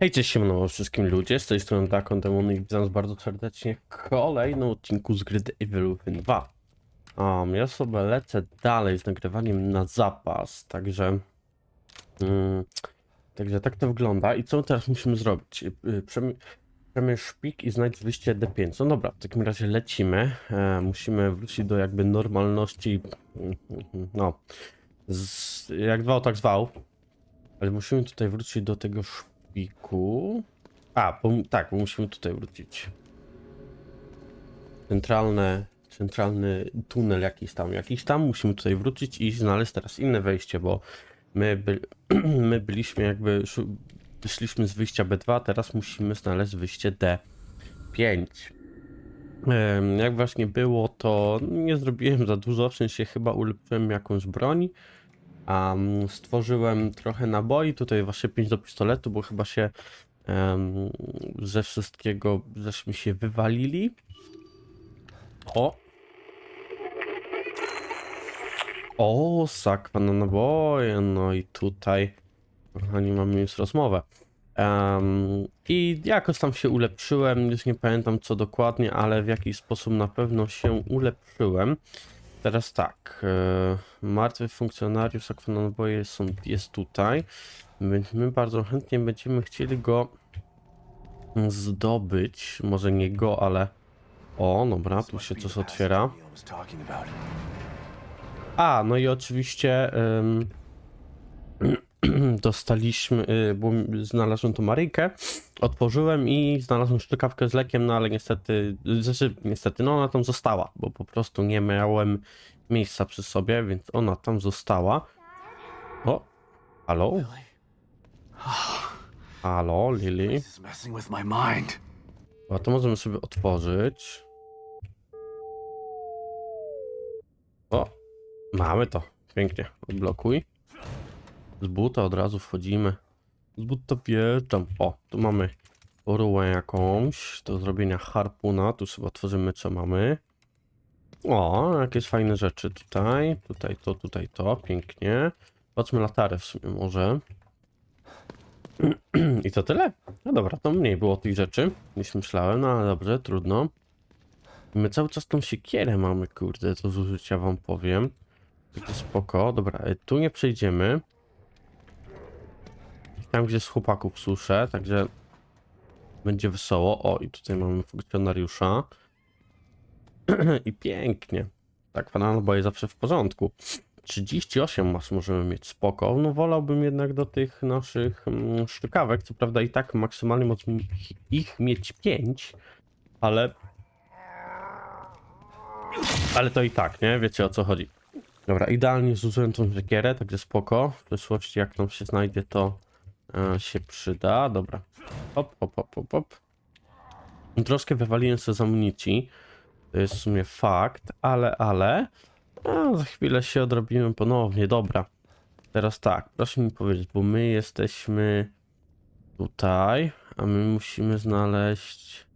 Hej, cześć, siemano wszystkim ludzie, z tej strony Dakon Demon i witam bardzo serdecznie w kolejnym odcinku z gry The Evil Within 2. Um, ja sobie lecę dalej z nagrywaniem na zapas, także... Mm, także tak to wygląda i co teraz musimy zrobić? Y, y, Przemierz szpik i znajdź wyjście D5. No dobra, w takim razie lecimy. E, musimy wrócić do jakby normalności, mm, mm, no, z, jak zwał, tak zwał. Ale musimy tutaj wrócić do tego szpiku. A, bo, tak, bo musimy tutaj wrócić. Centralne, centralny tunel jakiś tam, jakiś tam. Musimy tutaj wrócić i znaleźć teraz inne wejście, bo my, by, my byliśmy jakby, wyszliśmy z wyjścia B2, teraz musimy znaleźć wyjście D5. Em, Jak właśnie było, to nie zrobiłem za dużo, w sensie chyba ulepszyłem jakąś broń. Um, stworzyłem trochę naboi, tutaj właśnie 5 do pistoletu, bo chyba się em, ze wszystkiego żeśmy się wywalili. O! O, sakwa na naboje, no i tutaj, kochani, mamy już rozmowę. Em, I jakoś tam się ulepszyłem, już nie pamiętam co dokładnie, ale w jakiś sposób na pewno się ulepszyłem. Teraz tak, e, martwy funkcjonariusz akwanaboje są, jest tutaj. My, bardzo chętnie będziemy chcieli go zdobyć. Może nie go, ale... O, dobra, tu się coś otwiera. A, no i oczywiście em, dostaliśmy, y, bo znalazłem tą Maryjkę, otworzyłem i znalazłem szczykawkę z lekiem, no ale niestety, znaczy niestety, no ona tam została, bo po prostu nie miałem miejsca przy sobie, więc ona tam została. O, halo? Halo, Lily? A to możemy sobie otworzyć. O, mamy to. Pięknie. Odblokuj. Z buta od razu wchodzimy. Z buta wjeżdżam. O, tu mamy rułę jakąś do zrobienia harpuna. Tu sobie otworzymy co mamy. O, jakieś fajne rzeczy tutaj. Tutaj to, tutaj to. Pięknie. Patrzmy latarę w sumie może. I to tyle? No dobra, to mniej było tych rzeczy niż myślałem, no ale dobrze, trudno. My cały czas tą siekierę mamy, kurde, to z użycia wam powiem. Takie spoko. Dobra, tu nie przejdziemy. Tam, gdzie z chłopaków suszę, także będzie wesoło. O, i tutaj mamy funkcjonariusza. I pięknie. Tak, pan bo jest zawsze w porządku. 38 masz możemy mieć spoko. No wolałbym jednak do tych naszych mm, szczykawek. Co prawda i tak maksymalnie możemy ich, mieć 5, ale... Ale to i tak, nie? Wiecie o co chodzi. Dobra, idealnie zużyłem tą siekierę, także spoko. W przyszłości jak nam się znajdzie to się przyda. Dobra. Hop, hop, hop, hop, hop. Troszkę wywaliłem sobie z amunicji. To jest w sumie fakt, ale, ale... A, za chwilę się odrobimy ponownie, dobra. Teraz tak, proszę mi powiedzieć, bo my jesteśmy tutaj, a my musimy znaleźć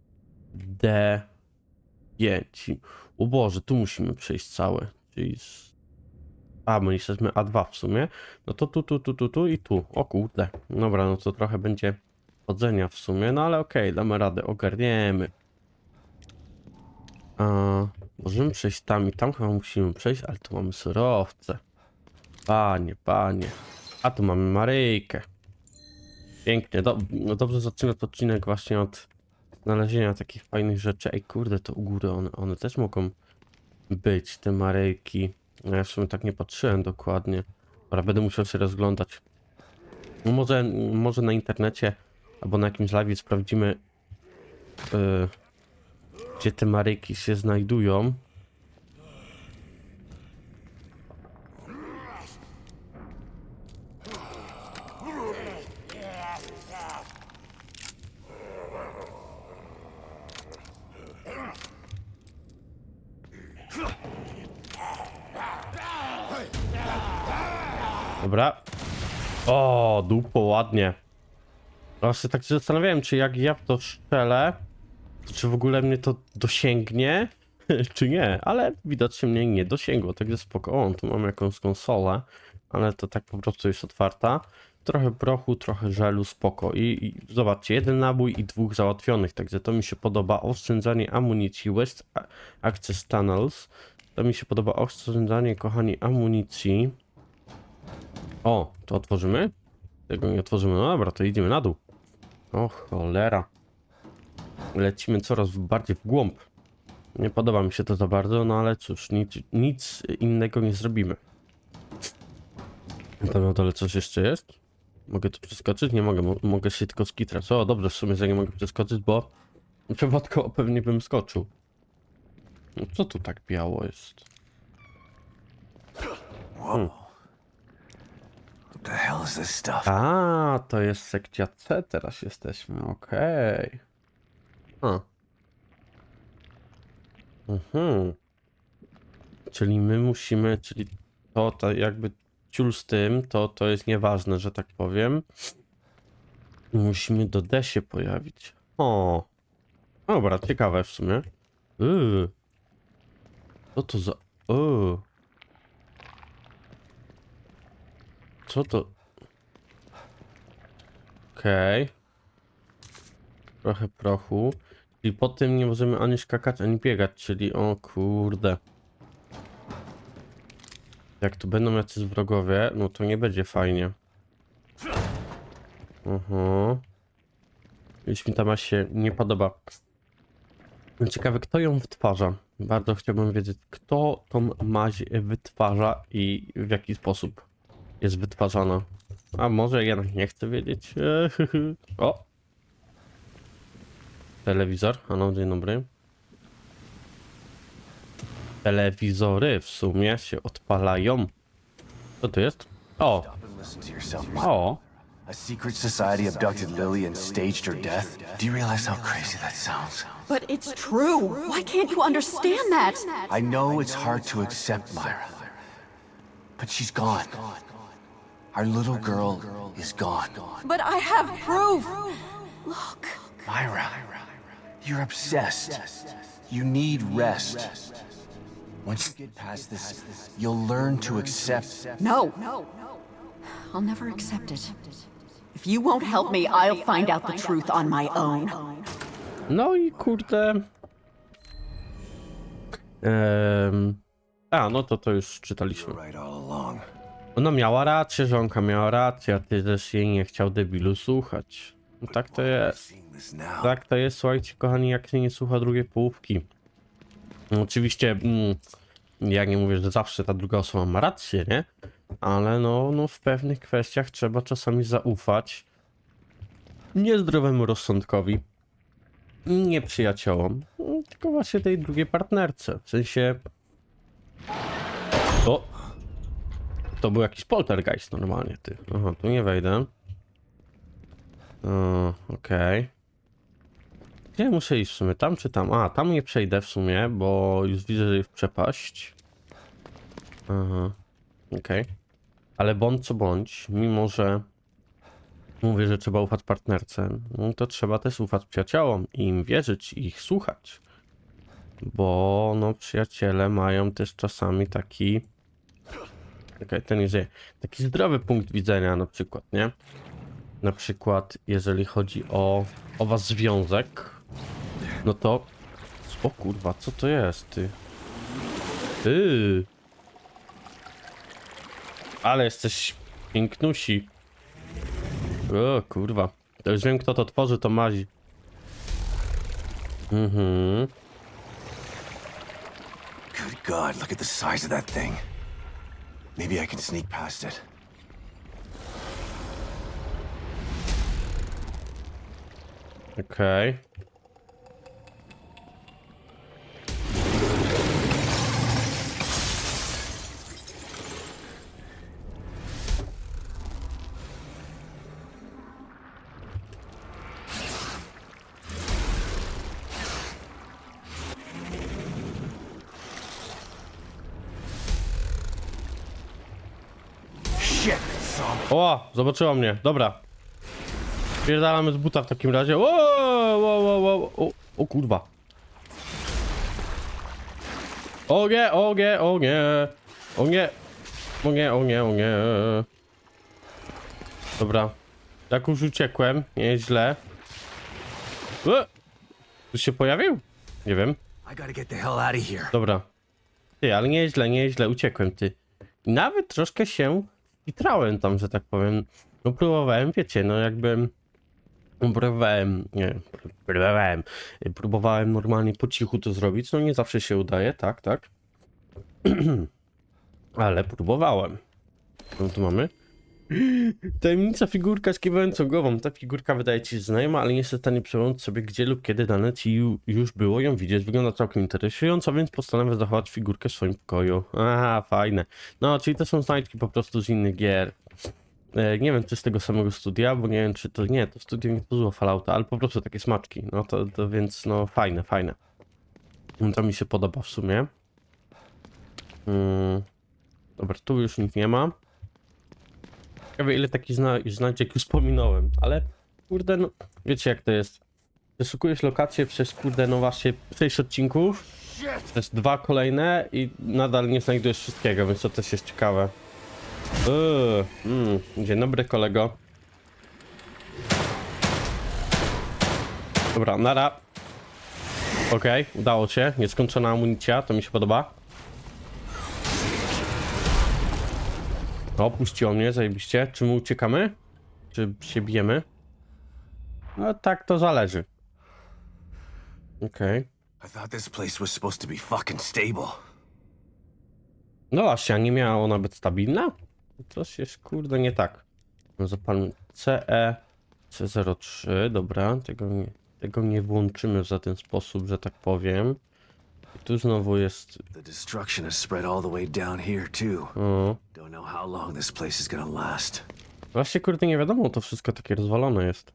D5. O Boże, tu musimy przejść całe, czyli... Z... A, my jesteśmy A2 w sumie. No to tu, tu, tu, tu, tu i tu. O kurde. Dobra, no to trochę będzie chodzenia w sumie, no ale okej, damy radę, ogarniemy. A, możemy przejść tam i tam chyba musimy przejść, ale tu mamy surowce. Panie, panie. A tu mamy Maryjkę. Pięknie. No dobrze zaczynać odcinek właśnie od znalezienia takich fajnych rzeczy. Ej, kurde, to u góry one, one też mogą być, te Maryjki. No ja w sumie tak nie patrzyłem dokładnie. Ale będę musiał się rozglądać. No może, może na internecie albo na jakimś live sprawdzimy yy, gdzie te maryki się znajdują. Dobra. O, dupo, ładnie. Właśnie tak się zastanawiałem, czy jak ja to strzelę, to czy w ogóle mnie to dosięgnie, czy nie, ale widocznie mnie nie dosięgło, także spoko. O, tu mamy jakąś konsolę, ale to tak po prostu jest otwarta. trochę prochu, trochę żelu, spoko. I, I zobaczcie, jeden nabój i dwóch załatwionych, także to mi się podoba. Oszczędzanie amunicji, West Access Tunnels. To mi się podoba oszczędzanie, kochani, amunicji. O, to otworzymy? Tego nie otworzymy. No dobra, to idziemy na dół. O cholera. Lecimy coraz bardziej w głąb. Nie podoba mi się to za bardzo, no ale cóż, nic, nic innego nie zrobimy. Tam na dole coś jeszcze jest? Mogę tu przeskoczyć? Nie mogę, mo mogę się tylko skitrać. O, dobrze, w sumie, że nie mogę przeskoczyć, bo przypadkowo pewnie bym skoczył. No co tu tak biało jest? Whoa. What the hell is this stuff? A, to jest sekcja C, teraz jesteśmy, okej. A. Mhm. Czyli my musimy, czyli to, to jakby ciul z tym, to, to jest nieważne, że tak powiem. Musimy do D się pojawić. O. Dobra, ciekawe w sumie. Yy. Co to za... Yy. Co to... Okej. Trochę prochu. I po tym nie możemy ani skakać, ani biegać, czyli o kurde. Jak tu będą jacyś wrogowie, no to nie będzie fajnie. Już mi ta maść się nie podoba. Ciekawe, kto ją wytwarza. Bardzo chciałbym wiedzieć, kto tą maź wytwarza i w jaki sposób jest wytwarzana. A może jednak nie chcę wiedzieć. O! Telewizor. Ano, dzień dobry. Telewizory w sumie się odpalają. Co to jest? O! O! A secret society abducted Lily and staged her death? Do you realize how crazy that sounds? But it's true. Why can't you understand that? I know it's hard to accept, Myra. But she's gone. Our little girl is gone. But I have proof. Look. Myra, you're obsessed. You need rest. Once you get past this, you'll learn to accept. No. No. I'll never accept it. If you won't help me, I'll find out the truth on my own. No i kurde. Em, a, no to to już czytaliśmy. Ona miała rację, żonka miała rację, a ty też jej nie chciał debilu słuchać. No tak to jest. Tak to jest, słuchajcie, kochani, jak się nie słucha drugiej połówki. No, Oczywiście, mm, ja nie mówię, że zawsze ta druga osoba ma rację, nie? Ale no, no w pewnych kwestiach trzeba czasami zaufać niezdrowemu rozsądkowi, nie przyjaciołom, tylko właśnie tej drugiej partnerce. W sensie... O! To był jakiś poltergeist normalnie, ty. Aha, tu nie wejdę. Okej. Gdzie muszę iść w sumie? Tam czy tam? A, tam nie przejdę w sumie, bo już widzę, że jest przepaść. Aha. Okej. Ale bądź co bądź, mimo że mówię, że trzeba ufać partnerce, no to trzeba też ufać przyjaciołom i im wierzyć i ich słuchać. Bo no przyjaciele mają też czasami taki... Okej, ten nie. Taki zdrowy punkt widzenia na przykład, nie? Na przykład, jeżeli chodzi o, o was związek, no to. O kurwa, co to jest, ty? Ty. Ale jesteś pięknusi. O kurwa. To już wiem, kto to tworzy, to mazi. Mhm. Good God, look at the size of that thing. Maybe I can sneak past it. Okej. O, zobaczyła mnie. Dobra. Pierdalamy z buta w takim razie. O, o, o, o, o, o kurwa. O nie, o nie, o nie. O nie. O nie, o nie, o nie. Dobra. Jak już uciekłem, nieźle. E! Tu się pojawił? Nie wiem. I gotta get the hell out of here. Dobra. Ty, ale nieźle, nieźle, uciekłem, ty. Nawet troszkę się itrałem tam, że tak powiem. No próbowałem, wiecie, no jakby... Próbowałem, nie, próbowałem, próbowałem normalnie po cichu to zrobić, no nie zawsze się udaje, tak, tak. Ale próbowałem. Co tu mamy? Tajemnica figurka z kiwającą głową. Ta figurka wydaje ci się znajoma, ale nie jesteś w stanie przełączyć sobie gdzie lub kiedy dane ci ju- już było ją widzieć. Wygląda całkiem interesująco, więc postanowię zachować figurkę w swoim pokoju. Aha, fajne. No, czyli to są znajdźki po prostu z innych gier. E, nie wiem, czy z tego samego studia, bo nie wiem, czy to... Nie, to studio nie tworzyło Fallouta, ale po prostu takie smaczki. No to, to więc, no, fajne, fajne. No, To mi się podoba w sumie. Mm. Dobra, tu już nic nie ma. Ciekawe ile takich zna znajdziek już pominąłem, ale kurde, no wiecie jak to jest. Przeszukujesz lokację przez kurde, no właśnie 6 odcinków, przez dwa kolejne i nadal nie znajdujesz wszystkiego, więc to też jest ciekawe. Eee, mm, dzień dobry kolego. Dobra, nara. Okej, udało się. Nieskończona amunicja, to mi się podoba. O, puściło mnie, zajebiście. Czy my uciekamy? Czy się bijemy? No tak, to zależy. Okej. I thought this place was supposed to be fucking stable. No właśnie, a nie miała ona być stabilna? Coś jest kurde nie tak. No zapalmy CE C03, dobra, tego nie, tego nie włączymy w żaden sposób, że tak powiem. Tu znowu jest... The destruction has spread all the way down here, too. O, Don't know how long this place is gonna last. Właśnie kurde nie wiadomo, to wszystko takie rozwalone jest.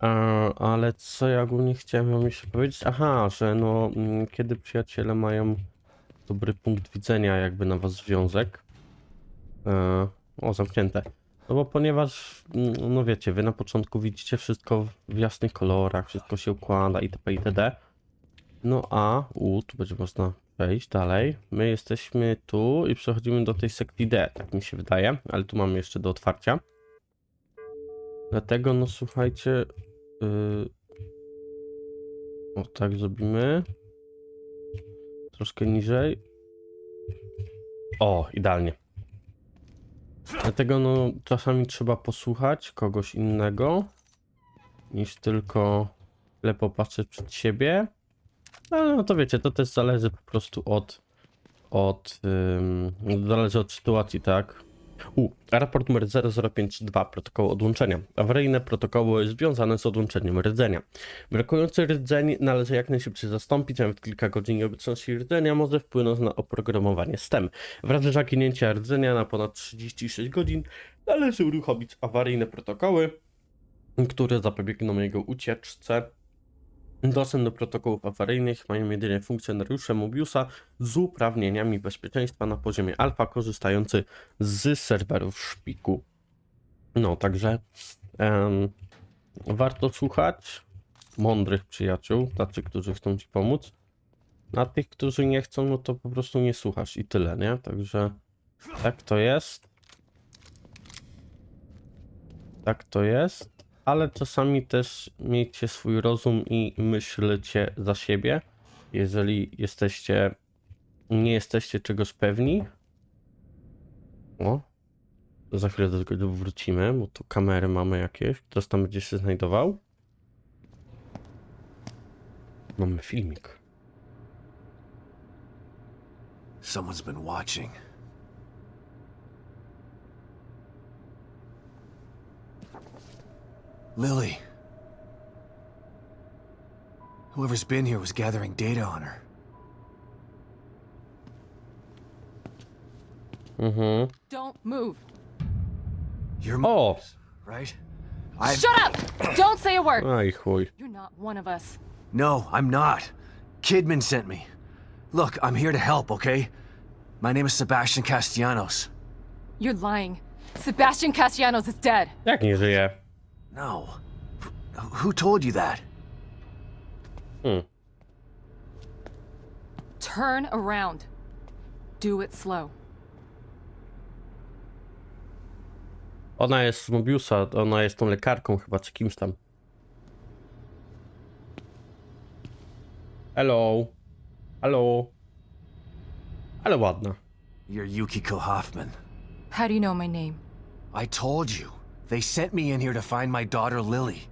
A, ale co ja ogólnie chciałem wam jeszcze powiedzieć? Aha, że no mm, kiedy przyjaciele mają dobry punkt widzenia jakby na was związek. E, o, zamknięte. No bo ponieważ, mm, no wiecie, wy na początku widzicie wszystko w jasnych kolorach, wszystko się układa itp. itd. No a, u, tu będzie można przejść dalej. My jesteśmy tu i przechodzimy do tej sekcji D, tak mi się wydaje, ale tu mamy jeszcze do otwarcia. Dlatego, no słuchajcie, yy... o tak zrobimy. Troszkę niżej. O, idealnie. Dlatego, no, czasami trzeba posłuchać kogoś innego, niż tylko tyle popatrzeć przed siebie. Ale no to wiecie, to też zależy po prostu od, od, ym, zależy od sytuacji, tak? U, raport numer 0052, protokół odłączenia. Awaryjne protokoły związane z odłączeniem rdzenia. Brakujący rdzeń należy jak najszybciej zastąpić, nawet kilka godzin nieobecności rdzenia może wpłynąć na oprogramowanie STEM. W razie zaginięcia rdzenia na ponad 36 godzin należy uruchomić awaryjne protokoły, które zapobiegną jego ucieczce. Dostęp do protokołów awaryjnych mają jedynie funkcjonariusze Mobiusa z uprawnieniami bezpieczeństwa na poziomie alfa, korzystający z serwerów szpiku. No, także em, warto słuchać mądrych przyjaciół, tacy, którzy chcą ci pomóc. Na tych, którzy nie chcą, no to po prostu nie słuchasz i tyle, nie? Także tak to jest. Tak to jest ale czasami też miejcie swój rozum i myślcie za siebie. Jeżeli jesteście, nie jesteście czegoś pewni, o, za chwilę do tego wrócimy, bo tu kamery mamy jakieś. Ktoś tam będzie się znajdował. Mamy filmik. Someone's been watching. Lily. Whoever's been here was gathering data on her. Mm-hmm. Don't move. You're O! right? I Shut up! Don't say a word. Aj chuj. You're not one of us. No, I'm not. Kidman sent me. Look, I'm here to help, okay? My name is Sebastian Castellanos. You're lying. Sebastian Castellanos is dead. Jak nie żyje? No. Wh- Who told you that? Hmm. Turn around. Do it slow. Ona jest z Mobiusa, ona jest tą lekarką chyba, czy kimś tam. Hello. Hello. Ale ładna. You're Yukiko Hoffman. How do you know my name? I told you. They sent me in here to find my daughter Lily.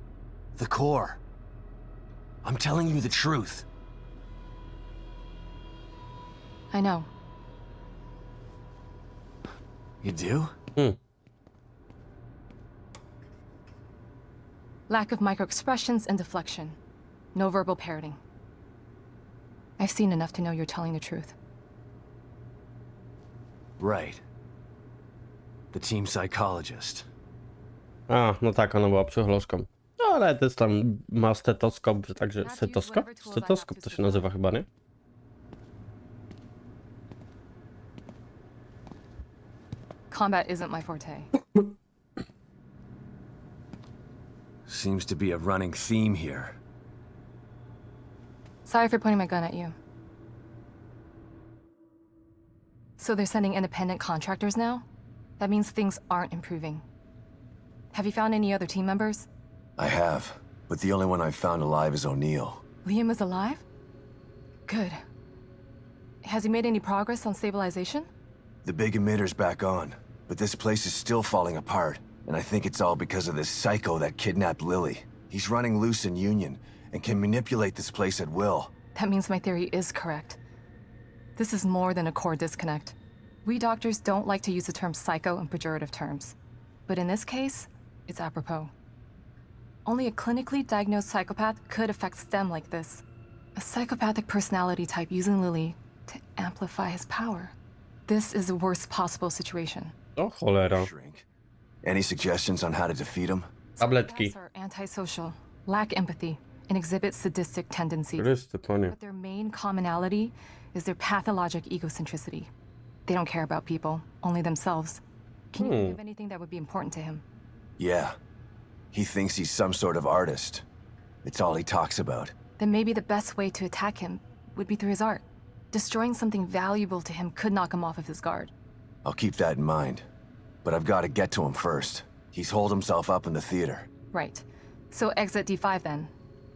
The core. I'm telling you the truth. I know. You do? Hmm. Lack of microexpressions and deflection. No verbal parroting. I've seen enough to know you're telling the truth. Right. The team psychologist. A, no tak, ona była psycholożką. No ale też tam ma stetoskop, także stetoskop? Stetoskop to to się nazywa chyba, nie? Combat isn't my forte. Seems to be a running theme here. Sorry for pointing my gun at you. So they're sending independent contractors now? That means things aren't improving. Have you found any other team members? I have, but the only one I've found alive is O'Neill. Liam is alive? Good. Has he made any progress on stabilization? The big emitter's back on, but this place is still falling apart, and I think it's all because of this psycho that kidnapped Lily. He's running loose in Union and can manipulate this place at will. That means my theory is correct. This is more than a core disconnect. We doctors don't like to use the term psycho in pejorative terms. But in this case, it's apropos. Only a clinically diagnosed psychopath could affect STEM like this. A psychopathic personality type using Lily to amplify his power. This is the worst possible situation. Oh, o cholera. Shrink. Any suggestions on how to defeat him? Tabletki. Psychopaths are antisocial, lack empathy, and exhibit sadistic tendencies. Chryste, panie. But their main commonality is their pathologic egocentricity. They don't care about people, only themselves. Can you think hmm. of anything that would be important to him? Yeah. He thinks he's some sort of artist. It's all he talks about. Then maybe the best way to attack him would be through his art. Destroying something valuable to him could knock him off of his guard. I'll keep that in mind. But I've got to get to him first. He's holed himself up in the theater. Right. So exit D5 then.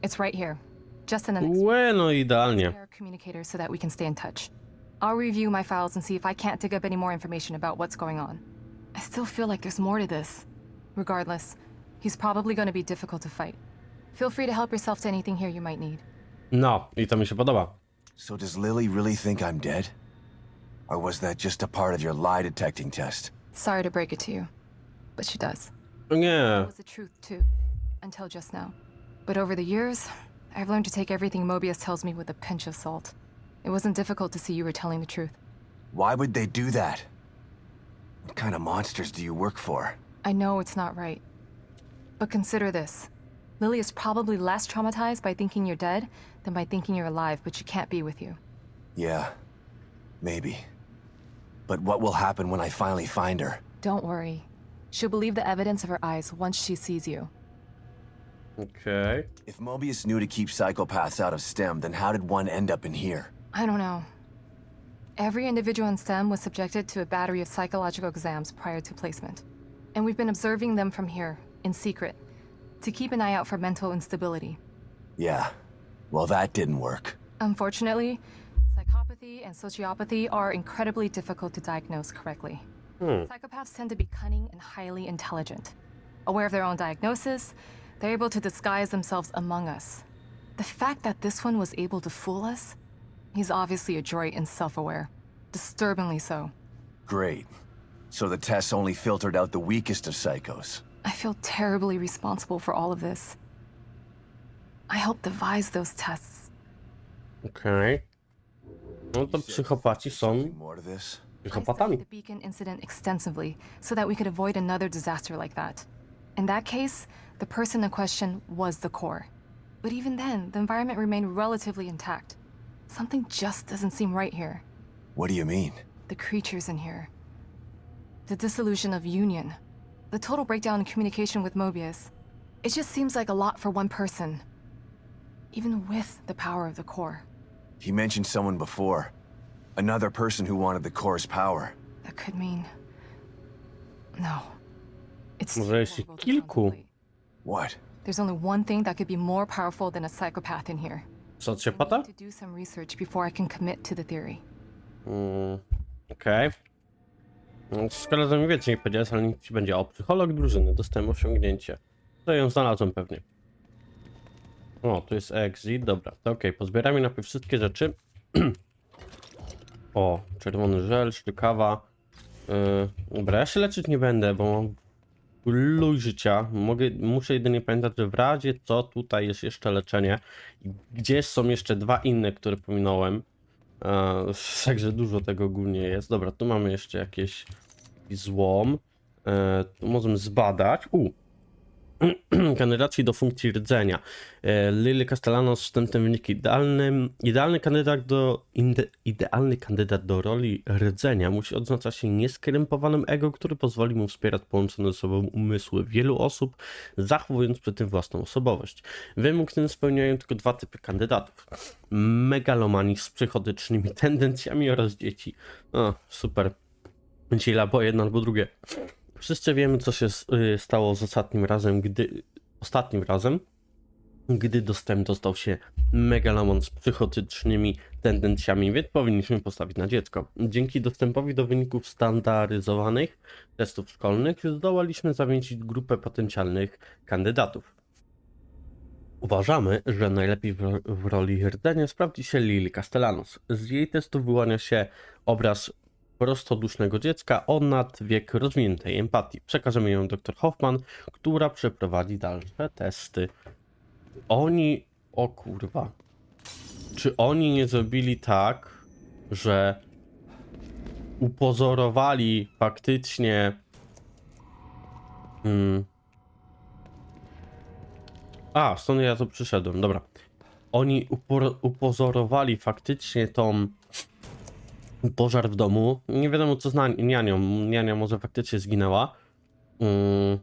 It's right here. Just in the next Łe, no idealnie. communicator so that we can stay in touch. I'll review my files and see if I can't dig up any more information about what's going on. I still feel like there's more to this. Regardless, he's probably going to be difficult to fight. Feel free to help yourself to anything here you might need. No, i to mi się podoba. So does Lily really think I'm dead? Or was that just a part of your lie detecting test? Sorry to break it to you, but she does. O nie. That was the truth, too. Until just now. But over the years, I've learned to take everything Mobius tells me with a pinch of salt. It wasn't difficult to see you were telling the truth. Why would they do that? What kind of monsters do you work for? I know it's not right. But consider this Lily is probably less traumatized by thinking you're dead than by thinking you're alive, but she can't be with you. Yeah, maybe. But what will happen when I finally find her? Don't worry. She'll believe the evidence of her eyes once she sees you. Okay. If Mobius knew to keep psychopaths out of STEM, then how did one end up in here? I don't know. Every individual in STEM was subjected to a battery of psychological exams prior to placement. And we've been observing them from here, in secret, to keep an eye out for mental instability. Yeah. Well, that didn't work. Unfortunately, psychopathy and sociopathy are incredibly difficult to diagnose correctly. Hmm. Psychopaths tend to be cunning and highly intelligent. Aware of their own diagnosis, they're able to disguise themselves among us. The fact that this one was able to fool us, he's obviously adroit and self aware. Disturbingly so. Great. So the tests only filtered out the weakest of psychos. I feel terribly responsible for all of this. I helped devise those tests. Okay. No to psychopaci są Something more to this? Psychopatami. the Beacon incident extensively so that we could avoid another disaster like that. In that case, the person in question was the core. But even then, the environment remained relatively intact. Something just doesn't seem right here. What do you mean? The creatures in here. The dissolution of Union. The total breakdown in communication with Mobius. It just seems like a lot for one person. Even with the power of the core. He mentioned someone before. Another person who wanted the core's power. That could mean. No. It's Może too jest ich horrible to kilku. contemplate. What? There's only one thing that could be more powerful than a psychopath in here. I Socjopata? need to do some research before I can commit to the theory. Mm, Okej. No, Skoro to mi więcej nie powiedziałeś, ale niech ci będzie. O, psycholog drużyny, dostałem osiągnięcie. To ją znalazłem pewnie. O, tu jest exit, dobra. To okej, pozbieramy najpierw wszystkie rzeczy. o, czerwony żel, sztykawa. Yy, dobra, ja się leczyć nie będę, bo mam luj życia. Mogę, muszę jedynie pamiętać, że w razie co tutaj jest jeszcze leczenie. Gdzie są jeszcze dwa inne, które pominąłem. Także dużo tego ogólnie jest. Dobra, tu mamy jeszcze jakieś złom. E, tu możemy zbadać. U. Kandydacji do funkcji rdzenia. E, Lily Castellanos wstępne wyniki. Idealny, idealny, kandydat do, inde, idealny kandydat do roli rdzenia musi odznaczać się nieskrępowanym ego, który pozwoli mu wspierać połączone ze sobą umysły wielu osób, zachowując przy tym własną osobowość. Wymóg ten spełniają tylko dwa typy kandydatów. Megalomani z psychotycznymi tendencjami oraz dzieci. O, super. Będzie albo jedno, albo drugie. Wszyscy wiemy, co się y, stało z ostatnim razem, gdy. Ostatnim razem, gdy dostęp dostał się megaloman z psychotycznymi tendencjami, więc powinniśmy postawić na dziecko. Dzięki dostępowi do wyników standaryzowanych testów szkolnych zdołaliśmy zawieścić grupę potencjalnych kandydatów. Uważamy, że najlepiej w, ro- w roli rdzenia sprawdzi się Lily Castellanos. Z jej testów wyłania się obraz prostodusznego dziecka o nadwiek rozwiniętej empatii. Przekażemy ją dr Hoffman, która przeprowadzi dalsze testy. Oni, o kurwa, czy oni nie zrobili tak, że upozorowali faktycznie hmm, a, stąd ja tu przyszedłem, dobra. Oni upor- upozorowali faktycznie tą pożar w domu. Nie wiadomo co z nianią. Niania może faktycznie zginęła. Mm,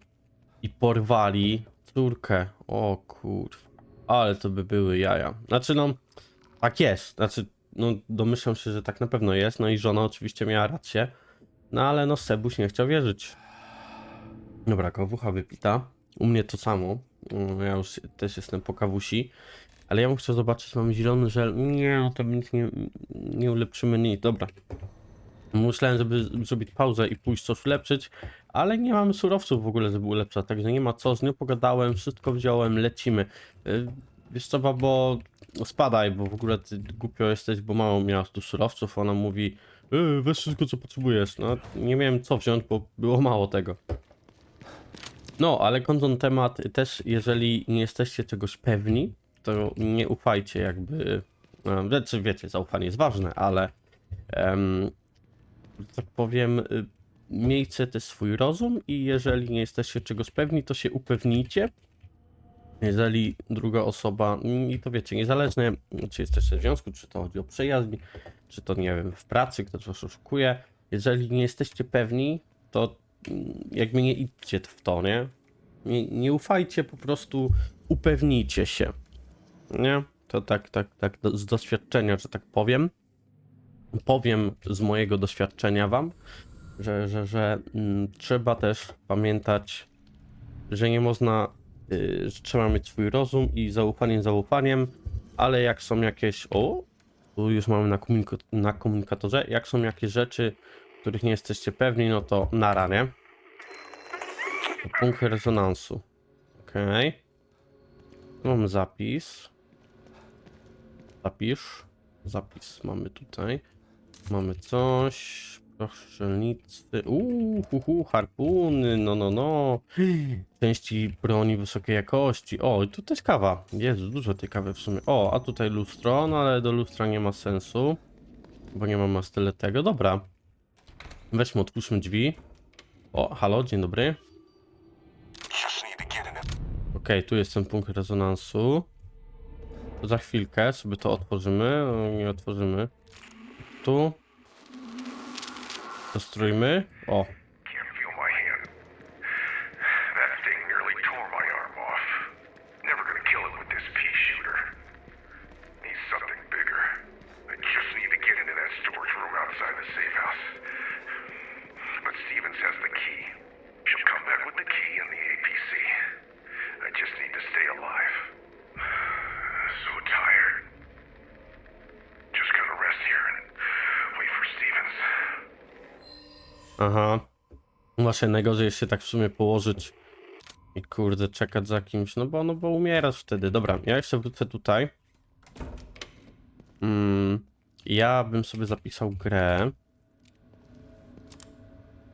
I porwali córkę. O kurwa. Ale to by były jaja. Znaczy no, tak jest. Znaczy, no domyślam się, że tak na pewno jest. No i żona oczywiście miała rację. No ale no Sebuś nie chciał wierzyć. Dobra, kawucha wypita. U mnie to samo. Mm, Ja już też jestem po kawusi. Ale ja chciał zobaczyć, mam zielony żel. Nie, no to nic nie, nie ulepszymy nic. Dobra. Myślałem, żeby zrobić pauzę i pójść coś ulepszyć, ale nie mamy surowców w ogóle, żeby ulepszać, także nie ma co. Z nią pogadałem, wszystko wziąłem, lecimy. Y, Wiesz co, bo spadaj, bo w ogóle ty głupio jesteś, bo mało miałaś tu surowców. Ona mówi, e, weź wszystko co potrzebujesz. No, nie miałem co wziąć, bo było mało tego. No, ale kończąc temat, też jeżeli nie jesteście czegoś pewni, to nie ufajcie jakby, znaczy wiecie, zaufanie jest ważne, ale em, tak powiem, y, miejcie też swój rozum i jeżeli nie jesteście czegoś pewni, to się upewnijcie. Jeżeli druga osoba, i to wiecie, niezależnie czy jesteście w związku, czy to chodzi o przyjaźń, czy to nie wiem, w pracy, ktoś was oszukuje, jeżeli nie jesteście pewni, to mm, jakby nie idźcie w to, nie? Nie, nie ufajcie, po prostu upewnijcie się. Nie? To tak, tak, tak, do, z doświadczenia, że tak powiem. Powiem z mojego doświadczenia wam, że, że, że mm, trzeba też pamiętać, że nie można, y, że trzeba mieć swój rozum i zaufanie zaufaniem, ale jak są jakieś, o, już mamy na, komunika- na komunikatorze, jak są jakieś rzeczy, których nie jesteście pewni, no to nara, nie? Punkt rezonansu. Okej. Tu Mamy zapis. Zapisz. Zapis mamy tutaj. Mamy coś. Strzelnicy. Uuu, hu, hu, harpuny, no, no, no. Części broni wysokiej jakości. O, i tu też kawa. Jezu, dużo tej kawy w sumie. O, a tutaj lustro, no ale do lustra nie ma sensu. Bo nie mamy tyle tego. Dobra. Weźmy, otwórzmy drzwi. O, halo, dzień dobry. Okej, tu jest ten punkt rezonansu. To za chwilkę sobie to otworzymy. No, nie otworzymy. Tu. Dostrójmy. O, Aha. Właśnie najgorzej jest się tak w sumie położyć i kurde czekać za kimś, no bo, no bo umierasz wtedy. Dobra, ja jeszcze wrócę tutaj. Mm, ja bym sobie zapisał grę.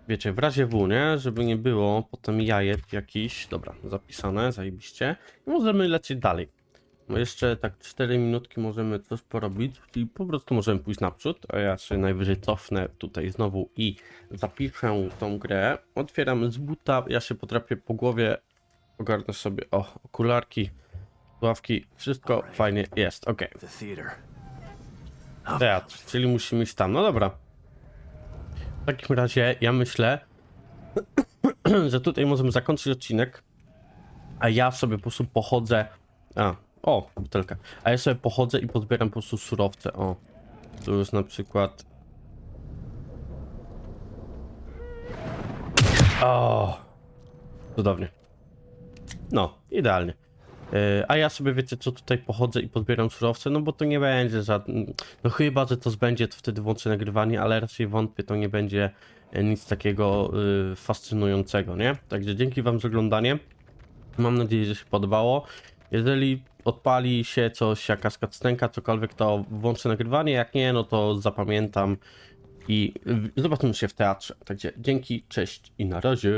Wiecie, w razie W, nie? Żeby nie było potem jajet jakiś. Dobra, zapisane, zajebiście. I możemy lecieć dalej. No jeszcze tak 4 minutki możemy coś porobić i po prostu możemy pójść naprzód, a ja się najwyżej cofnę tutaj znowu i zapiszę tą grę. Otwieram z buta, ja się potrafię po głowie ogarnę sobie, o, okularki, ławki, wszystko fajnie jest, theater. Teatr, czyli musimy iść tam, no dobra. W takim razie ja myślę, że tutaj możemy zakończyć odcinek, a ja sobie po prostu pochodzę, a, o, butelka, a ja sobie pochodzę i pozbieram po prostu surowce, o. Tu jest na przykład... O, cudownie. No, idealnie. Yy, A ja sobie wiecie co tutaj pochodzę i pozbieram surowce, no bo to nie będzie żaden. No chyba, że to zbędzie, to wtedy włączę nagrywanie, ale raczej wątpię, to nie będzie e, nic takiego yy, fascynującego, nie? Także dzięki wam za oglądanie. Mam nadzieję, że się podobało. Jeżeli odpali się coś, jakaś cutscenka, cokolwiek, to włączę nagrywanie, jak nie, no to zapamiętam i zobaczymy się w teatrze. Także dzięki, cześć i na razie.